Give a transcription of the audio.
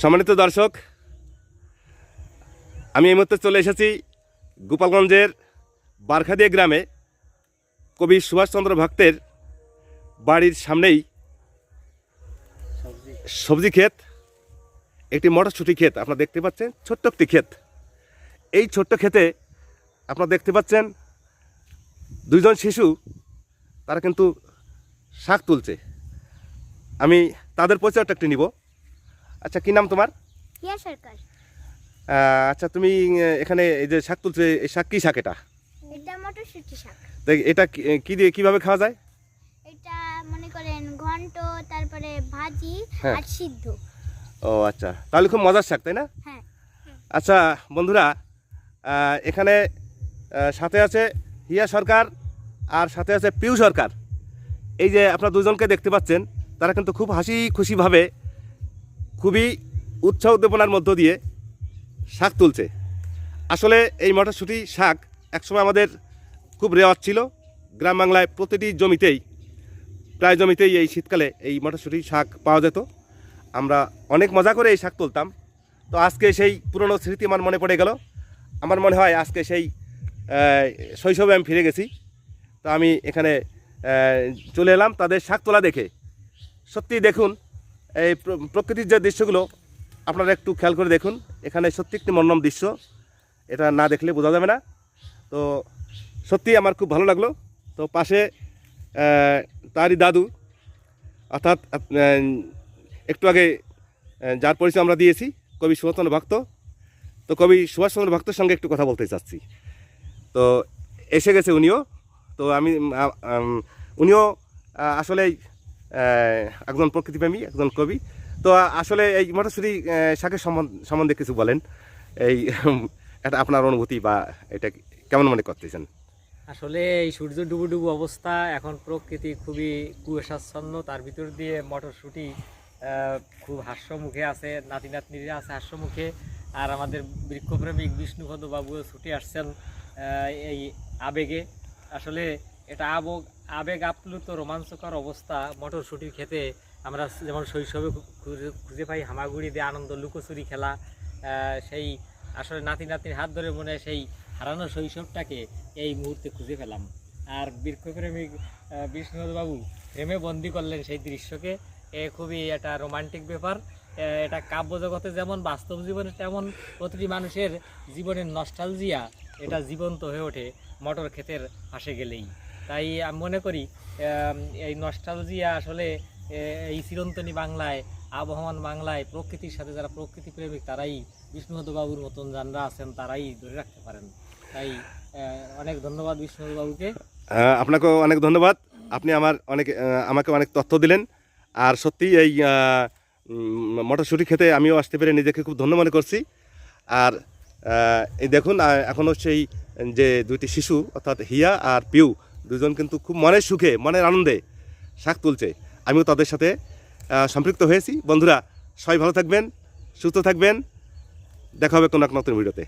সম্মানিত দর্শক, আমি এই মুহূর্তে চলে এসেছি গোপালগঞ্জের বারখাদিয়া গ্রামে। কবি সুভাষচন্দ্র ভক্তের বাড়ির সামনেই সবজি ক্ষেত, একটি মটরশুঁটি ক্ষেত, আপনারা দেখতে পাচ্ছেন, ছোট্ট একটি ক্ষেত। এই ছোট্ট ক্ষেতে আপনারা দেখতে পাচ্ছেন, দুইজন শিশু, তারা কিন্তু শাক তুলছে। আমি তাদের পরিচয়টা একটি নিব। আচ্ছা কি নাম তোমার? সরকার। আচ্ছা তুমি এখানে এই যে শাক তুলছে এই শাক কি শাক এটা? এটা মটরশুঁটি শাক। তো এটা কি- দিয়ে কীভাবে খাওয়া যায়? এটা মনে করেন ঘন্ট তারপরে ভাজি হ্যাঁ। আর সিদ্ধ। ও আচ্ছা তাহলে খুব মজার শাক তাই না? হ্যাঁ। আচ্ছা বন্ধুরা এখানে সাথে আছে হিয়া সরকার আর সাথে আছে পিউ সরকার। এই যে আপনারা দুজনকে দেখতে পাচ্ছেন তারা কিন্তু খুব হাসি খুশিভাবে খুবই উৎসাহ উদ্দীপনার মধ্য দিয়ে শাক তুলছে। আসলে এই মটরশুঁটি শাক একসময় আমাদের খুব রেওয়াজ ছিল। গ্রাম বাংলায় প্রতিটি জমিতেই, প্রায় জমিতেই এই শীতকালে এই মটরশুঁটি শাক পাওয়া যেত। আমরা অনেক মজা করে এই শাক তুলতাম। তো আজকে সেই পুরনো স্মৃতি আমার মনে পড়ে গেল। আমার মনে হয় আজকে সেই শৈশবে আমি ফিরে গেছি। তো আমি এখানে চলে এলাম। তাদের শাক তোলা দেখে। সত্যি দেখুন এই প্রকৃতির যে দৃশ্যগুলো আপনারা একটু খেয়াল করে দেখুন। এখানে সত্যি একটি মনোরম দৃশ্য। এটা না দেখলে বোঝা যাবে না। তো সত্যি আমার খুব ভালো লাগল। তো পাশে তারই দাদু অর্থাৎ একটু আগে যার পরিচয় আমরা দিয়েছি কবি সুভাষচন্দ্র ভক্ত। তো কবি সুভাষচন্দ্র ভক্তের সঙ্গে একটু কথা বলতে চাচ্ছি। তো এসে গেছে উনিও। তো আমি উনিও আহ, একজন প্রকৃতিপ্রেমী একজন কবি। তো আসলে এই মটরশুঁটি শাকের সম্বন্ধ- কিছু বলেন। এই এটা আপনার অনুভূতি বা এটা কেমন মনে করতেছেন? আসলে এই সূর্য ডুবু ডুবু অবস্থা এখন প্রকৃতি খুবই কুয়াশাচ্ছন্ন। তার ভিতর দিয়ে মটরশুঁটি খুব হাস্যমুখে আছে নাতি নাতনিরা আছে হাস্যমুখে। আর আমাদের বৃক্ষপ্রেমিক বিষ্ণুপদ বাবুও ছুটে আসছেন এই আবেগে। আসলে এটা আবেগ আবেগ আপ্লুত রোমাঞ্চকর অবস্থা। মটরশুঁটির খেতে আমরা যেমন শৈশবে খুঁজে- পাই হামাগুড়ি দিয়ে আনন্দ লুকোচুরি খেলা সেই আসলে নাতি নাতির হাত ধরে মনে সেই হারানো শৈশবটাকে এই মুহূর্তে খুঁজে পেলাম। আর বৃক্ষপ্রেমিক আহ, বিষ্ণুপদ বাবু প্রেমে বন্দি করলেন সেই দৃশ্যকে। এ খুবই একটা রোমান্টিক ব্যাপার। এটা কাব্য জগতে যেমন বাস্তব জীবনে তেমন প্রতিটি মানুষের জীবনের নস্টালজিয়া এটা জীবন্ত হয়ে ওঠে মটর ক্ষেতের পাশে গেলেই। তাই আমি মনে করি এই নস্টালজিয়া আসলে এই চিরন্তনী বাংলায়, আবহমান বাংলায়, প্রকৃতির সাথে যারা প্রকৃতি প্রেমিক, তারাই বিষ্ণুদবাবুর মতন যারা আছেন, তারাই ধরে রাখতে পারেন। তাই অনেক ধন্যবাদ বিষ্ণুপদ বাবুকে আপনাকেও অনেক ধন্যবাদ। আপনি আমার অনেক আমাকে অনেক তথ্য দিলেন। আর সত্যি এই মটরশুঁটি খেতে আমিও আসতে পেরে নিজেকে খুব ধন্য মনে করছি। আর এই দেখুন এখনও সেই যে দুইটি শিশু, অর্থাৎ হিয়া আর পিউ দুজন কিন্তু খুব মনের সুখে, মনের আনন্দে শাক তুলছে। আমিও তাদের সাথে সম্পৃক্ত হয়েছি। বন্ধুরা, সবাই ভালো থাকবেন, সুস্থ থাকবেন। দেখা হবে কোনো এক নতুন ভিডিওতে।